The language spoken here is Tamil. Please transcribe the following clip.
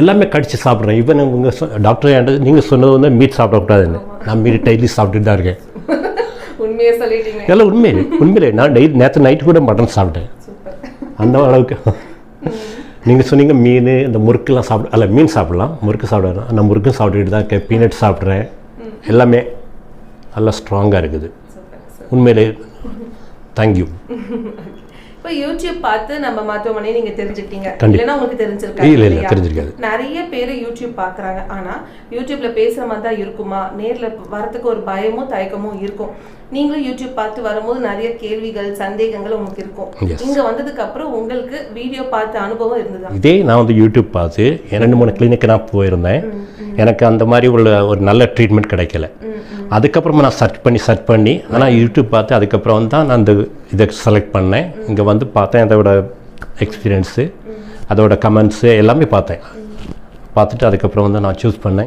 எல்லாமே கடிச்சு சாப்பிட்றேன். ஈவன் உங்கள் டாக்டர் என்கிட்ட நீங்கள் சொன்னது வந்து மீட் சாப்பிடக்கூடாதுன்னு. நான் மீட் டெய்லி சாப்பிட்டுட்டு தான் இருக்கேன். சொல்லிட்டீங்க. எல்லாம் உண்மையிலே உண்மையிலே நான் டெய்லி நேற்று நைட்டு கூட மட்டன் சாப்பிட்டேன். அந்த அளவுக்கு. நீங்கள் சொன்னீங்க மீன் இந்த முறுக்கெல்லாம் சாப்பிட அல்ல மீன் சாப்பிடலாம். முறுக்கு சாப்பிடலாம். நான் முறுக்கும் சாப்பிட்டுட்டு தான் இருக்கேன். பீனட் சாப்பிட்றேன். எல்லாமே நல்லா ஸ்ட்ராங்காக இருக்குது. உண்மையிலே தேங்க்யூ இப்போ யூடியூப் பார்த்து நம்ம மருத்துவமனையை நீங்க தெரிஞ்சுக்கிட்டீங்க. இல்லைன்னா உங்களுக்கு தெரிஞ்சிருக்காது இல்லை இல்லை? தெரிஞ்சிருக்காது. நிறைய பேர் யூடியூப் பார்க்குறாங்க. ஆனா யூடியூப்ல பேசுற மாதிரி தான் இருக்குமா? நேர்ல வரதுக்கு ஒரு பயமும் தயக்கமும் இருக்கும். நீங்களும் யூடியூப் பார்த்து வரும்போது நிறைய கேள்விகள் சந்தேகங்கள் உங்களுக்கு இருக்கும். இங்க வந்ததுக்கு அப்புறம் உங்களுக்கு வீடியோ பார்த்த அனுபவம் இருந்ததா? இதே நான் வந்து யூடியூப் பார்த்து ரெண்டு மூணு கிளினிக்கு நான் போயிருந்தேன். எனக்கு அந்த மாதிரி உள்ள ஒரு நல்ல ட்ரீட்மெண்ட் கிடைக்கல. அதுக்கப்புறமா நான் சர்ச் பண்ணி சர்ச் பண்ணி ஆனால் யூடியூப் பார்த்து அதுக்கப்புறம் தான் நான் அந்த இதை செலக்ட் பண்ணேன். இங்கே வந்து பார்த்தேன் அதோட எக்ஸ்பீரியன்ஸு அதோட கமெண்ட்ஸு எல்லாமே பார்த்தேன். பார்த்துட்டு அதுக்கப்புறம் வந்து நான் சூஸ் பண்ணேன்.